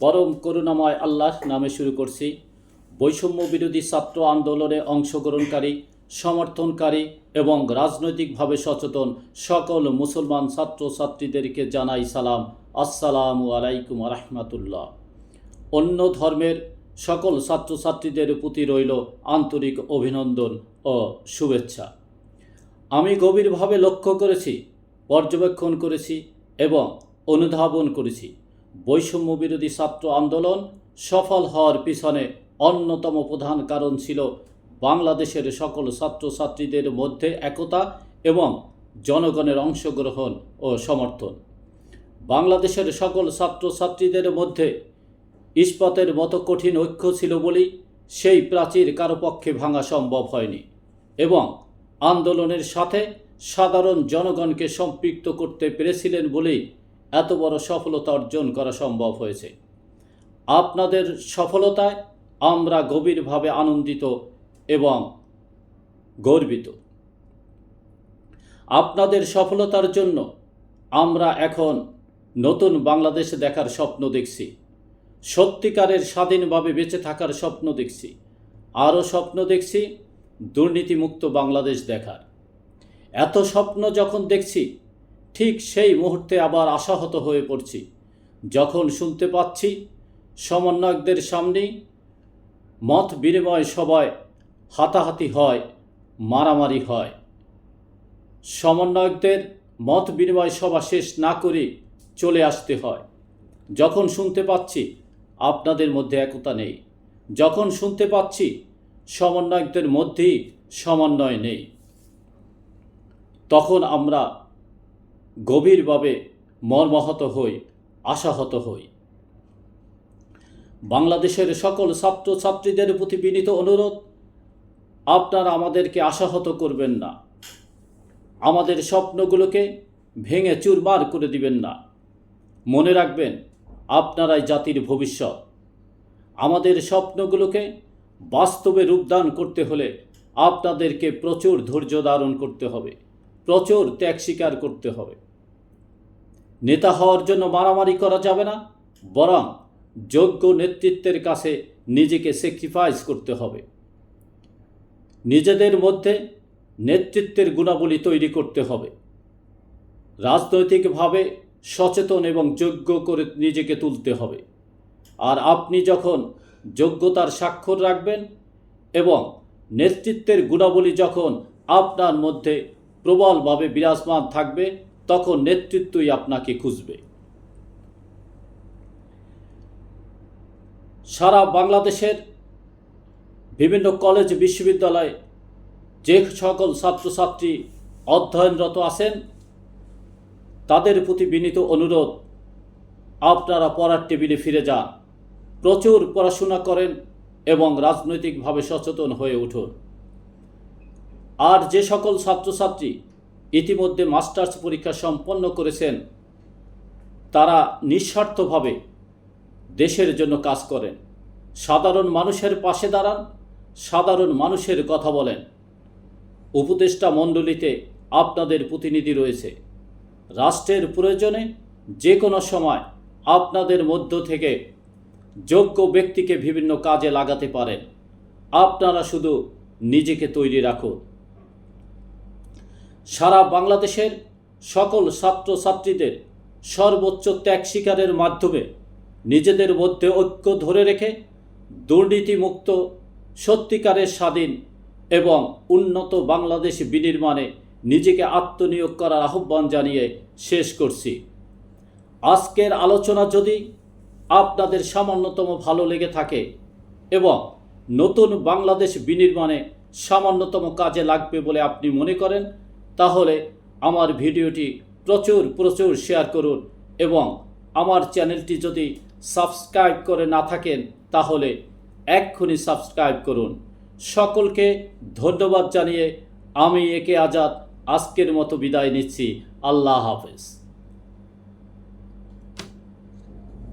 পরম করুণাময় আল্লাহ নামে শুরু করছি। বৈষম্য বিরোধী ছাত্র আন্দোলনে অংশগ্রহণকারী, সমর্থনকারী এবং রাজনৈতিকভাবে সচেতন সকল মুসলমান ছাত্র ছাত্রীদেরকে জানাই সালাম। আসসালামু আলাইকুম রহমতুল্লাহ। অন্য ধর্মের সকল ছাত্রছাত্রীদের প্রতি রইল আন্তরিক অভিনন্দন ও শুভেচ্ছা। আমি গভীরভাবে লক্ষ্য করেছি, পর্যবেক্ষণ করেছি এবং অনুধাবন করেছি। বৈষম্য বিরোধী ছাত্র আন্দোলন সফল হওয়ার পিছনে অন্যতম প্রধান কারণ ছিল বাংলাদেশের সকল ছাত্রছাত্রীদের মধ্যে একতা এবং জনগণের অংশগ্রহণ ও সমর্থন। বাংলাদেশের সকল ছাত্রছাত্রীদের মধ্যে ইস্পাতের মতো কঠিন ঐক্য ছিল বলেই সেই প্রাচীর কারও পক্ষে ভাঙা সম্ভব হয়নি এবং আন্দোলনের সাথে সাধারণ জনগণকে সম্পৃক্ত করতে পেরেছিলেন বলেই এত বড় সফলতা অর্জন করা সম্ভব হয়েছে। আপনাদের সফলতায় আমরা গভীরভাবে আনন্দিত এবং গর্বিত। আপনাদের সফলতার জন্য আমরা এখন নতুন বাংলাদেশ দেখার স্বপ্ন দেখছি। সত্যিকারের স্বাধীনভাবে বেঁচে থাকার স্বপ্ন দেখছি। আরও স্বপ্ন দেখছি দুর্নীতিমুক্ত বাংলাদেশ দেখার। এত স্বপ্ন যখন দেখছি ঠিক সেই মুহূর্তে আবার আশাহত হয়ে পড়ছি। যখন শুনতে পাচ্ছি সমন্বয়কদের সামনেই মত বিনিময় সবাই হাতাহাতি হয়, মারামারি হয়। সমন্বয়কদের মত বিনিময় সভা শেষ না করে চলে আসতে হয়। যখন শুনতে পাচ্ছি আপনাদের মধ্যে একতা নেই। যখন শুনতে পাচ্ছি সমন্বয়কদের মধ্যেই সমন্বয় নেই। তখন আমরা গভীরভাবে মর্মাহত হই, আশাহত হই। বাংলাদেশের সকল ছাত্রছাত্রীদের প্রতি বিনীত অনুরোধ, আপনারা আমাদেরকে আশাহত করবেন না। আমাদের স্বপ্নগুলোকে ভেঙে চুরমার করে দিবেন না। মনে রাখবেন, আপনারাই জাতির ভবিষ্যৎ। আমাদের স্বপ্নগুলোকে বাস্তবে রূপদান করতে হলে আপনাদেরকে প্রচুর ধৈর্য ধারণ করতে হবে, প্রচুর ত্যাগ স্বীকার করতে হবে। নেতা হওয়ার জন্য মারামারি করা যাবে না, বরং যোগ্য নেতৃত্বের কাছে নিজেকে স্যাক্রিফাইস করতে হবে। নিজেদের মধ্যে নেতৃত্বের গুণাবলী তৈরি করতে হবে। রাজনৈতিকভাবে সচেতন এবং যোগ্য করে নিজেকে তুলতে হবে। আর আপনি যখন যোগ্যতার স্বাক্ষর রাখবেন এবং নেতৃত্বের গুণাবলী যখন আপনার মধ্যে প্রবলভাবে বিরাজমান থাকবে তখন নেতৃত্বই আপনাকে খুঁজবে। সারা বাংলাদেশের বিভিন্ন কলেজ, বিশ্ববিদ্যালয়ে, যে সকল ছাত্রছাত্রী অধ্যয়নরত আছেন, তাদের প্রতি বিনীত অনুরোধ, আপনারা পড়ার টেবিলে ফিরে যান, প্রচুর পড়াশোনা করেন এবং রাজনৈতিকভাবে সচেতন হয়ে উঠুন। আর যে সকল ছাত্রছাত্রী ইতিমধ্যে মাস্টার্স পরীক্ষা সম্পন্ন করেছেন। তারা নিঃস্বার্থভাবে দেশের জন্য কাজ করেন। সাধারণ মানুষের পাশে দাঁড়ান, সাধারণ মানুষের কথা বলেন। উপদেষ্টা মণ্ডলীতে আপনাদের প্রতিনিধি রয়েছে। রাষ্ট্রের প্রয়োজনে যে কোনো সময় আপনাদের মধ্য থেকে যোগ্য ব্যক্তিকে বিভিন্ন কাজে লাগাতে পারেন। আপনারা শুধু নিজেকে তৈরি রাখুন। সারা বাংলাদেশের সকল ছাত্রছাত্রীদের সর্বোচ্চ ত্যাগ শিকারের মাধ্যমে নিজেদের মধ্যে ঐক্য ধরে রেখে দুর্নীতিমুক্ত, সত্যিকারের স্বাধীন এবং উন্নত বাংলাদেশ বিনির্মাণে নিজেকে আত্মনিয়োগ করার আহ্বান জানিয়ে শেষ করছি। আজকের আলোচনা যদি আপনাদের সামান্যতম ভালো লেগে থাকে এবং নতুন বাংলাদেশ বিনির্মাণে সামান্যতম কাজে লাগবে বলে আপনি মনে করেন তাহলে আমার ভিডিওটি প্রচুর প্রচুর শেয়ার করুন এবং আমার চ্যানেলটি যদি সাবস্ক্রাইব করে না থাকেন, তাহলে এক্ষুনি সাবস্ক্রাইব করুন। সকলকে ধন্যবাদ জানিয়ে আমি একে আজাদ। আজকের মতো বিদায় নিচ্ছি। আল্লাহ হাফেজ।